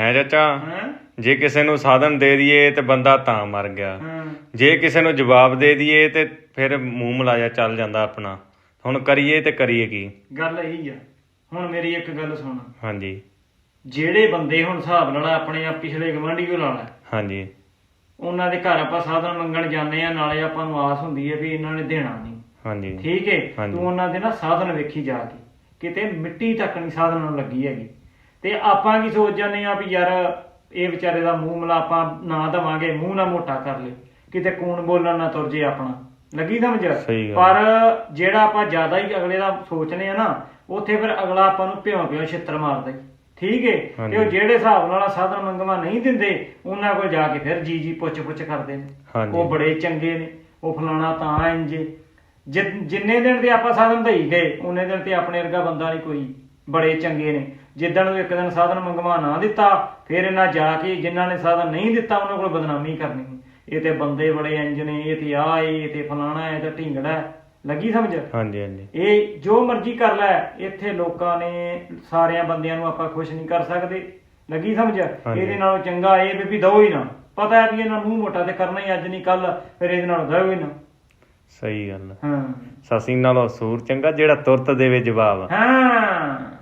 ਹੈ ਚਾਚਾ? ਹਾਂ? ਜੇ ਕਿਸੇ ਨੂੰ ਸਾਧਨ ਦੇ ਦਈਏ ਤੇ ਬੰਦਾ ਤਾਂ ਮਰ ਗਿਆ। ਹਾਂ। ਜੇ ਕਿਸੇ ਨੂੰ ਜਵਾਬ ਦੇ ਦਈਏ ਤੇ ਫਿਰ ਮੂੰਹ ਮਲਾਇਆ ਚੱਲ ਜਾਂਦਾ ਆਪਣਾ। ਹੁਣ ਕਰੀਏ ਤੇ ਕਰੀਏ ਕੀ? ਗੱਲ ਇਹੀ ਆ। ਹੁਣ ਮੇਰੀ ਇੱਕ ਗੱਲ ਸੁਣ। ਹਾਂਜੀ। ਜਿਹੜੇ ਬੰਦੇ ਹੁਣ ਹਿਸਾਬ ਨਾਲ ਆਪਣੇ ਆ ਪਿਛਲੇ ਗਵਾਂਢੀ ਕੋ ਲਾ ਲੈ। ਹਾਂਜੀ। ਉਹਨਾਂ ਦੇ ਘਰ ਆਪਾਂ ਸਾਧਨ ਮੰਗਣ ਜਾਂਦੇ ਆ ਨਾਲੇ ਆਪਾਂ ਨੂੰ ਆਸ ਹੁੰਦੀ ਹੈ ਵੀ ਇਹਨਾਂ ਨੇ ਦੇਣਾ ਨਹੀਂ। ਹਾਂਜੀ। ਠੀਕ ਹੈ ਹਾਂਜੀ। ਤੂੰ ਉਹਨਾਂ ਦੇ ਨਾ ਸਾਧਨ ਵੇਖੀ ਜਾ ਕੇ। ਕਿਤੇ ਮਿੱਟੀ ਤੱਕ ਨਹੀਂ ਸਾਧਨ ਨੂੰ ਲੱਗੀ ਹੈਗੀ। ਤੇ ਆਪਾਂ ਕੀ ਸੋਚ ਜਾਂਦੇ ਆ ਵੀ ਯਾਰ ਇਹ ਵਿਚਾਰੇ ਦਾ ਮੂੰਹ ਮਲਾ ਆਪਾਂ ਨਾ ਦਵਾਂਗੇ ਮੂੰਹ ਨਾ ਮੋਟਾ ਕਰ ਲੇ ਕਿਤੇ ਕੂਣ ਬੋਲਣ ਨਾ ਤੁਰ ਜੇ ਆਪਣਾ ਲੱਗੀ ਸਮਝ। ਪਰ ਜਿਹੜਾ ਆਪਾਂ ਜ਼ਿਆਦਾ ਹੀ ਅਗਲੇ ਦਾ ਸੋਚਨੇ ਆ ਨਾ ਉੱਥੇ ਫਿਰ ਅਗਲਾ ਆਪਾਂ ਨੂੰ ਭਿਉਂ ਭਿਉਂ ਛਿੱਤਰ ਮਾਰਦਾ। ਠੀਕ ਹੈ ਤੇ। ਉਹ ਜਿਹੜੇ ਹਿਸਾਬ ਨਾਲ ਸਾਧਨ ਮੰਗਵਾ ਨਹੀਂ ਦਿੰਦੇ ਉਹਨਾਂ ਕੋਲ ਜਾ ਕੇ ਫਿਰ ਜੀ ਜੀ ਪੁੱਛ ਪੁੱਛ ਕਰਦੇ ਨੇ। ਉਹ ਬੜੇ ਚੰਗੇ ਨੇ ਉਹ ਫਲਾਣਾ ਤਾਂ ਇੰਜ ਜਿੰਨੇ ਦਿਨ ਤੇ ਆਪਾਂ ਸਾਧਨ ਦਈ ਗਏ ਉਹਨੇ ਦਿਨ ਤੇ ਆਪਣੇ ਵਰਗਾ ਬੰਦਾ ਨਹੀਂ ਕੋਈ ਬੜੇ ਚੰਗੇ ਨੇ। ਜਿੱਦਣ ਨੂੰ ਇੱਕ ਦਿਨ ਸਾਧਨ ਮੰਗਵਾ ਨਾ ਦਿੱਤਾ ਫਿਰ ਇਹਨਾਂ ਜਾ ਕੇ ਜਿਨ੍ਹਾਂ ਨੇ ਸਾਧਨ ਨਹੀਂ ਦਿੱਤਾ ਉਹਨਾਂ ਕੋਲ ਬਦਨਾਮੀ ਕਰਨੀ। ਇਹ ਤੇ ਬੰਦੇ ਬੜੇ ਇੰਜ ਨੇ ਇਹ ਤੇ ਆ ਇਹ ਤੇ ਫਲਾਣਾ ਇਹ ਤੇ ਢਿੰਗੜਾ। ਲੱਗੀ ਸਮਝ? ਹਾਂਜੀ ਹਾਂਜੀ। ਇਹ ਜੋ ਮਰਜ਼ੀ ਕਰ ਲੈ ਇੱਥੇ ਲੋਕਾਂ ਨੇ ਸਾਰਿਆਂ ਬੰਦਿਆਂ ਨੂੰ ਆਪਾਂ ਖੁਸ਼ ਨਹੀਂ ਕਰ ਸਕਦੇ। ਲੱਗੀ ਸਮਝ। ਇਹਦੇ ਨਾਲੋਂ ਚੰਗਾ ਇਹ ਵੀ ਵੀ ਦੋ ਹੀ ਨਾ। ਪਤਾ ਹੈ ਵੀ ਇਹਨਾਂ ਮੂੰਹ ਮੋਟਾ ਤੇ ਕਰਨਾ ਹੀ ਅੱਜ ਨਹੀਂ ਕੱਲ ਫਿਰ ਇਹਦੇ ਨਾਲ ਦੋ ਹੀ ਨਾ। ਸਹੀ ਗੱਲ ਹਾਂ। ਸਸੀ ਨਾਲੋਂ ਸੂਰ ਚੰਗਾ ਜਿਹੜਾ ਤੁਰਤ ਦੇਵੇ ਜਵਾਬ। ਹਾਂ।